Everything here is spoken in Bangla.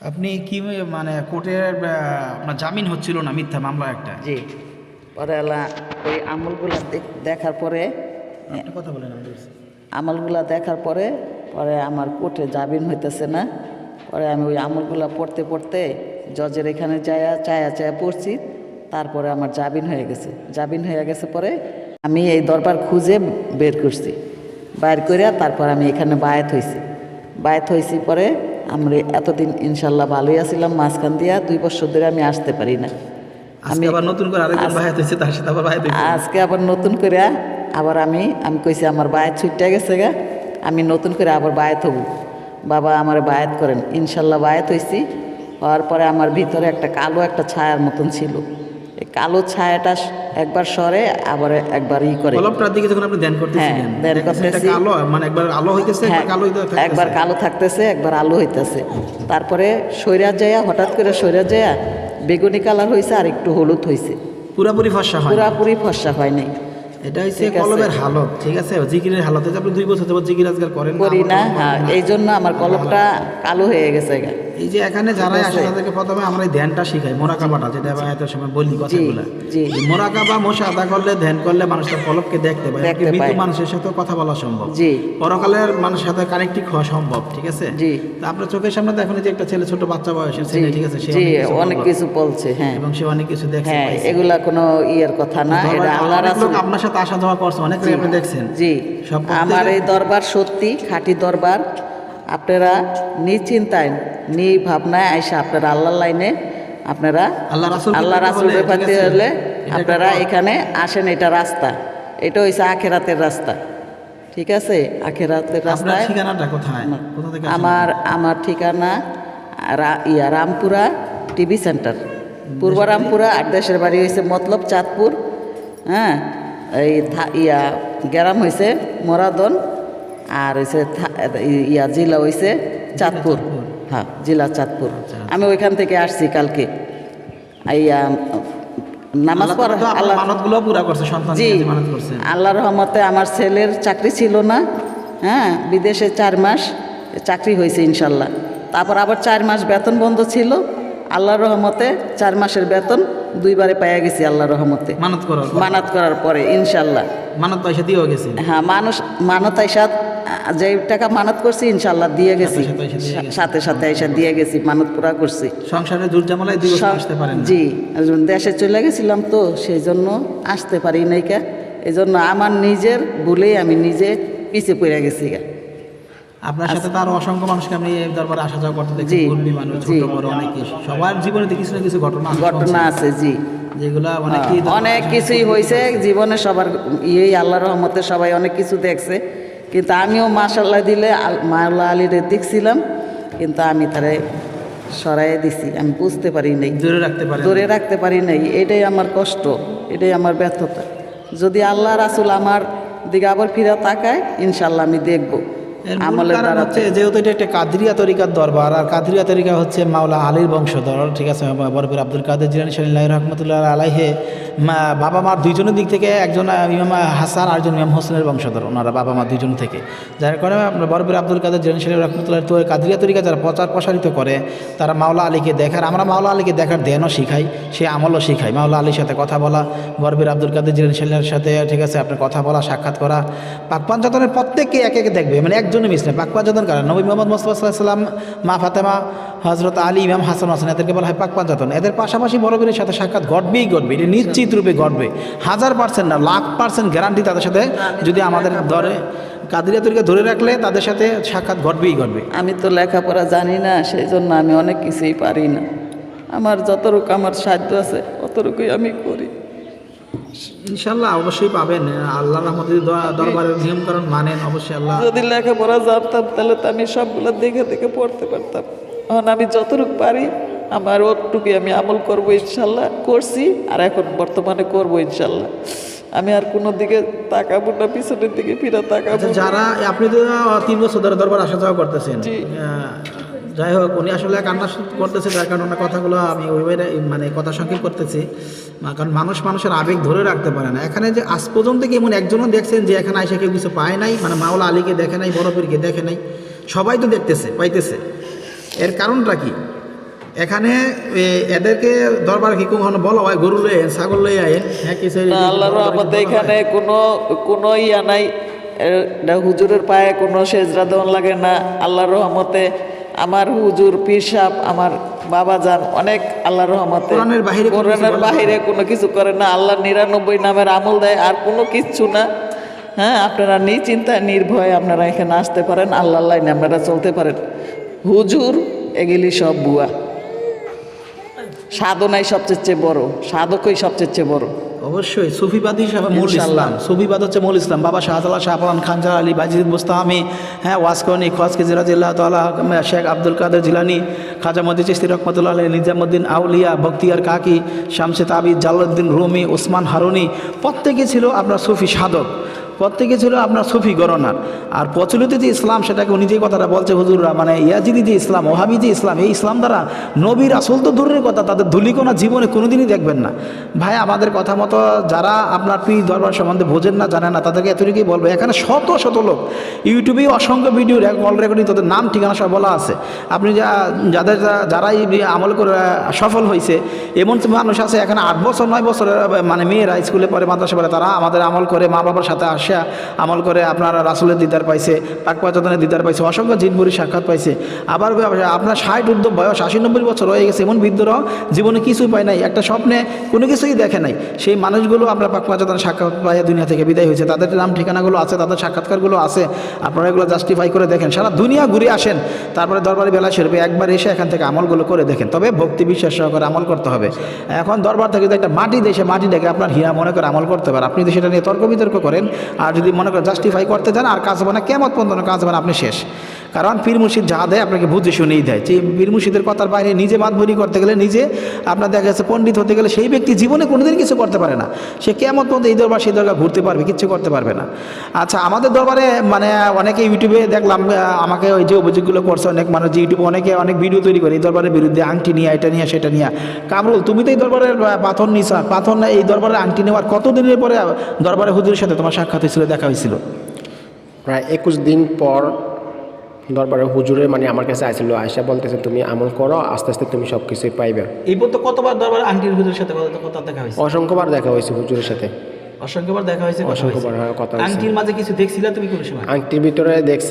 আপনি কি মানে কোর্টের আপনার জামিন হচ্ছিল না মিথ্যা মামলা একটা? জি। পরে ওই আমলগুলা দেখ- দেখার পরে কথা বলেন আমলগুলা দেখার পরে পরে আমার কোর্টে জামিন হইতেছে না। পরে আমি ওই আমলগুলা পড়তে পড়তে জজের এখানে যায়া চায়া চায়া পড়ছি। তারপরে আমার জামিন হয়ে গেছে। জামিন হয়ে গেছে পরে আমি এই দরবার খুঁজে বের করছি। বাইর করিয়া তারপর আমি এখানে বায়াত হয়েছি বায়াত হয়েছি পরে আমরা এতদিন ইনশাল্লাহ ভালোই আছিলাম মাঝখান দিয়া দুই বছর ধরে আমি আসতে পারি না। আমি আবার নতুন করে আরেকজন বাহাত হয়েছে তার সাথে আবার হয়েছে আজকে আবার নতুন করে আবার আমি আমি কইছি আমার বায়াত ছুটে গেছে গা আমি নতুন করে আবার বায়াত হব। বাবা আমার বায়াত করেন ইনশাল্লাহ বায়াত হয়েছি হওয়ার পরে আমার ভিতরে একটা কালো একটা ছায়ার মতন ছিল। কালো ছায়াটা একবার সরে আবার একবার ই করে। কলমটার দিকে যখন আপনি ধ্যান করতেছিলেন হ্যাঁ, ধ্যান করতেছি। কালো মানে একবার আলো হইতেছে হ্যাঁ, একবার কালো হইতেছে থাকতেছে। একবার কালো থাকতেছে একবার আলো হইতেছে। তারপরে সৈরা যায়া হঠাৎ করে সৈরা যায়া বেগুনি কালার হয়েছে আর একটু হলুদ হয়েছে পুরাপুরি ফর্সা হয়। পুরাপুরি ফর্সা হয় নাই। এটা হচ্ছে। কলমের হালত ঠিক আছে? জিকিরের হালত আপনি দুই বছর যাবত জিকির আজকাল করেন না, করি না হ্যাঁ এই জন্য আমার কলমটা কালো হয়ে গেছে এই যে এখানে যারা আসে তাদেরকে প্রথমে আমরা ধ্যানটা শিখাই মোরাকাবাটা যেটা বায়াতের সময় বলি কথাগুলো। জি। মোরাকাবা মশা আদা করলে ধ্যান করলে মানুষ তার কলবকে দেখতে পায়। মানুষের সাথেও কথা বলা সম্ভব। জি। পরকালের মানুষের সাথে কানেক্টিভ হওয়া সম্ভব ঠিক আছে? জি। তা আপনার চোখের সামনে দেখুন যে একটা ছেলে ছোট বাচ্চা বয়সের ছেলে ঠিক আছে? সে অনেক কিছু বলছে হ্যাঁ। এবং সে অনেক কিছু দেখছে হ্যাঁ এগুলা কোনো ইয়ের কথা না এটা আল্লাহ অনেক রাসূল। আপনার সাথে আসা যাওয়া করছে অনেক আপনি দেখছেন। জি। আমার এই দরবার সত্যি খাঁটি দরবার। আপনারা নিশ্চিন্তায় নি ভাবনায় আইসা আপনারা আল্লাহ লাইনে আপনারা আল্লাহ রাসূল আল্লাহ রাসুল আছে? হলে আপনারা এখানে আসেন এটা রাস্তা। এটা হইছে আখেরাতের রাস্তা। ঠিক আছে? আখেরাতের রাস্তায় ঠিকানাটা কোথায়? আমার আমার ঠিকানা ইয়া রামপুরা টিভি সেন্টার। পূর্ব রামপুরা আর দেশের বাড়ি হয়েছে মতলব চাঁদপুর হ্যাঁ? এই ইয়া গ্রাম হয়েছে মোরাদন আর হয়েছে ইয়া জেলা হয়েছে চাঁদপুর। হ্যাঁ জেলা চাঁদপুর। আমি ওইখান থেকে আসছি কালকে। ইয়া নামাজ আল্লাহ পড়া আল্লাহ মানতগুলো পুরা করছে সন্তান জি। রহমতে আমার ছেলের চাকরি ছিল না। হ্যাঁ বিদেশে চার মাস চাকরি হয়েছে ইনশাল্লাহ। তারপর আবার চার মাস বেতন বন্ধ ছিল। আল্লাহর রহমতে চার মাসের বেতন দুইবারে পাইয়া গেছি আল্লাহর রহমতে। মানত করার পর। মানাত করার পরে ইনশাল্লাহ মানত পয়সা দিয়েও গেছি? হ্যাঁ মানুষ মানত আইসা যে টাকা মানত করছি ইনশাল্লাহ দিয়ে গেছি। সাথে সাথে আইসা দিয়ে গেছি মানত পুরা করছি। সংসারে জোর জামালায় দুই বছর আসতে পারেন জি দেশে চলে গেছিলাম তো সেই জন্য আসতে পারি নাই কা। এই জন্য আমার নিজের ভুলেই আমি নিজে পিছে পড়ে গেছি গা। আপনার সাথে তো আরও অসংখ্য মানুষকে আমি এই দরবারে আসা যাওয়া করতে দেখছি জি, মানুষ ছোট। বড় অনেক। সবার জীবনে কিছু না কিছু ঘটনা ঘটনা আছে জি। যেগুলা মানে অনেক কিছুই হয়েছে জীবনে সবার ইয়েই আল্লাহ রহমতে সবাই অনেক কিছু দেখছে। কিন্তু আমিও মাশাল্লাহ দিলে আল- মাওলা আলীরে দেখছিলাম কিন্তু আমি তারে সরাই দিছি। আমি বুঝতে পারি নাই। ধরে রাখতে পারেন ধরে রাখতে পারি নাই। এটাই আমার কষ্ট এটাই আমার ব্যর্থতা। যদি আল্লাহ রাসুল আমার দিকে আবার ফিরে তাকায় ইনশাল্লাহ আমি দেখব। আমলের কারণ হচ্ছে যেহেতু এটা একটা কাদরিয়া তরিকার দরবার আর কাদরিয়া তরিকা হচ্ছে মাওলা আলীর বংশধর ঠিক আছে? বরফির আব্দুল কাদের জিলানি সাল্লাহ রহমতুল্লাহ আলাইহে মা বাবা মার দুইজনের দিক থেকে একজন ইমাম হাসান আর একজন ইমাম হোসেনের বংশধর ওনারা বাবা মা দুইজন থেকে। যার কারণে বরফির আব্দুল কাদের জিলানি সাল্লাহ রহমতুল্লাহ তো কাদরিয়া তরিকা যারা প্রচার প্রসারিত করে তারা মাওলা আলীকে দেখার আমরা মাওলা আলীকে দেখার ধ্যানও শিখাই সে আমলও শিখাই। মাওলা আলীর সাথে কথা বলা বরফির আব্দুল কাদের জিলানি সাল্লাহর সাথে ঠিক আছে? আপনার কথা বলা সাক্ষাৎ করা পাকপান যাতনের প্রত্যেককে একে একে দেখবে। মানে একজনই মিস নেই পাকপান যাতন কারণ। নবী মোহাম্মদ মোস্তফা সাল্লাম মা ফাতেমা হজরত আলী, ইমাম হাসান হাসান এদেরকে বলা হয় পাকপান যাতন এদের পাশাপাশি বড় বড়বীরের সাথে সাক্ষাৎ ঘটবেই ঘটবে, এটা নিশ্চিত রূপে ঘটবে। হাজার পার্সেন্ট না, লাখ পার্সেন্ট গ্যারান্টি তাদের সাথে যদি আমাদের ধরে কাদিরিয়া তরিকা ধরে রাখলে তাদের সাথে সাক্ষাৎ ঘটবেই ঘটবে। আমি তো লেখাপড়া জানি না সেই জন্য আমি অনেক কিছুই পারি না। আমার যতটুকু আমার সাহায্য আছে, অতটুকুই আমি করি। ইনশাল্লাহ অবশ্যই পাবেন। আল্লাহ রহমত দরবারের নিয়মকরণ মানেন অবশ্যই আল্লাহ যদি লেখাপড়া জানতাম তাহলে তো আমি সবগুলো দেখে দেখে পড়তে পারতাম। এখন আমি যতটুকু পারি আমার ওটুকুই আমি আমল করব ইনশাল্লাহ করছি আর এখন বর্তমানে করব ইনশাল্লাহ আমি আর কোনো দিকে তাকাবো না পিছনের দিকে ফিরে তাকাবো আচ্ছা যারা আপনি তো তিন বছর ধরে দরবার আসা যাওয়া করতেছেন। যাই হোক উনি আসলে কান্না করতেছে যার কারণে কথাগুলো আমি ওইভাবে মানে কথা সংক্ষেপ করতেছি। কারণ মানুষ মানুষের আবেগ ধরে রাখতে পারে না। এখানে যে আজ পর্যন্ত কি এমন একজনও দেখছেন যে এখানে আইসা কেউ কিছু পায় নাই? মানে মাওলা আলীকে দেখে নাই বড় পীরকে দেখে নাই? সবাই তো দেখতেছে পাইতেছে। এর কারণটা কি? এখানে এদেরকে দরবার কি কখনো বলো হয়? গরু লয়ে ছাগল লয়ে আইন হ্যাঁ কি সেই- না আল্লাহর রহমতে এখানে কোনো কোনো ইয়া নাই। হুজুরের পায়ে কোনো সেজরা দেওয়ান লাগে না। আল্লাহর রহমতে আমার হুজুর পিসাব আমার বাবা যান অনেক আল্লাহর রহমতে কোরআনের। বাহিরে কোনো কিছু করে না। আল্লাহ নিরানব্বই নামের আমল দেয় আর কোনো কিচ্ছু না। হ্যাঁ আপনারা নিচিন্তায় নির্ভয়ে আপনারা এখানে আসতে পারেন। আল্লাহ লাইনে আপনারা চলতে পারেন। হুজুর এগুলি সব বুয়া। সাধনাই সবচেয়ে চেয়ে বড় সাধকই সবচেয়ে চেয়ে বড়। অবশ্যই সুফিবাদী সব মূল। ইসলাম। সুফিবাদ হচ্ছে মূল ইসলাম। বাবা শাহজালাল শাহপালান খানজার আলী বাজিদ মুস্তাহামি হ্যাঁ ওয়াসকনি খসকে জিরাজিল্লাহ তালা শেখ আব্দুল কাদের জিলানি খাজা মদি চিস্তি রহমতুল্লাহ আলী নিজামুদ্দিন আউলিয়া বখতিয়ার কাকি শামসে তাবিদ জালালউদ্দিন রুমি ওসমান হারুনি প্রত্যেকে ছিল আপনার সুফি সাধক। প্রত্যেকে ছিল আপনার সুফি গণনার। আর প্রচলিত যে ইসলাম, সেটাকে উনি যে কথাটা বলছে হুজুররা মানে ইয়াজিদি যে ইসলাম, ওহাবি যে ইসলাম, এই ইসলাম দ্বারা নবীর আসল তো দূরের কথা, তাদের ধুলিকোনা জীবনে কোনোদিনই দেখবেন না। ভাই, আমাদের কথা মতো যারা আপনার পীর দরবার সম্বন্ধে বোঝেন না, জানেন না, তাদেরকে এতটুকুই বলব, এখানে শত শত লোক, ইউটিউবে অসংখ্য ভিডিও কল রেকর্ডিং তাদের নাম, ঠিকানা সব বলা আছে। আপনি যা, যাদের যারাই আমল করে, সফল হয়েছে এমন মানুষ আছে, এখানে আট বছর, নয় বছরের মানে মেয়েরা স্কুলে পরে মাদ্রাসা পড়ে, তারা আমাদের আমল করে মা বাবার সাথে আসা আমল করে আপনার রাসুলের দিদার পাইছে পাক পাচনের দিদার পাইছে, অসংখ্য জিনবুরি সাক্ষাৎ পাইছে। আবার আপনার ষাট ঊর্ধ্ব বয়স, আশি নব্বই বছর হয়ে গেছে, এমন বৃদ্ধরাও জীবনে কিছুই পায় নাই, একটা স্বপ্নে কোনো কিছুই দেখে নাই। সেই মানুষগুলো আমরা পাক সাক্ষাৎ পাইয়া দুনিয়া থেকে বিদায় হয়েছে। তাদের নাম, ঠিকানাগুলো আছে, তাদের সাক্ষাৎকারগুলো আছে। আপনারা এগুলো জাস্টিফাই করে দেখেন। সারা দুনিয়া ঘুরে আসেন, তারপরে দরবারে বেলা সেরবে, একবার এসে এখান থেকে আমলগুলো করে দেখেন। তবে ভক্তি বিশ্বাস সহকারে আমল করতে হবে। এখন দরবার থেকে যদি একটা মাটি দেশে মাটি ডেকে আপনার হিয়া মনে করে আমল করতে পারে। আপনি যদি সেটা নিয়ে তর্ক বিতর্ক করেন আর যদি মনে করেন জাস্টিফাই করতে চান, আর কাজ হবে না কেমন পর্যন্ত কাজ হবে না, আপনি শেষ। কারণ পীর মুর্শিদ যা দেয় আপনাকে বুঝে শুনেই দেয়। যে পীর মুর্শিদের কথার বাইরে নিজে বাদভরি করতে গেলে নিজে আপনার দেখা যাচ্ছে পণ্ডিত হতে গেলে সেই ব্যক্তি জীবনে কোনোদিন কিছু করতে পারে না। সে কেমন পর্যন্ত এই দরবার, সেই দরবার ঘুরতে পারবে, কিচ্ছু করতে পারবে না। আচ্ছা আমাদের দরবারে মানে অনেকে ইউটিউবে দেখলাম আমাকে ওই যে অভিযোগগুলো করছে অনেক মানুষ, যে ইউটিউবে অনেকে অনেক ভিডিও তৈরি করে, এই দরবারের বিরুদ্ধে আংটি নিয়ে, এটা নিয়ে, সেটা নিয়ে। কামরুল, তুমি তো এই দরবারের পাথর নিছা, পাথর এই দরবারের আংটি নেওয়ার কতদিনের পরে দরবারে হুজুরের সাথে তোমার সাক্ষাৎ হয়েছিল, দেখা হয়েছিল? প্রায় একুশ দিন পর দরবারে হুজুরে মানে আমার কাছে আসলো আয়সা বলতেছে তুমি আমল করো আস্তে আস্তে তুমি সব কিছুই পাইবে। এই পর্যন্ত কতবার দরবারে আন্টির হুজুরের সাথে কথা দেখা হয়েছে? অসংখ্যবার দেখা হয়েছে হুজুরের সাথে। অসংখ্যবার দেখা হয়েছে অসংখ্যবার হ্যাঁ, কথা আন্টির মাঝে কিছু দেখছিলা তুমি কোন সময়? আন্টির ভিতরে দেখছি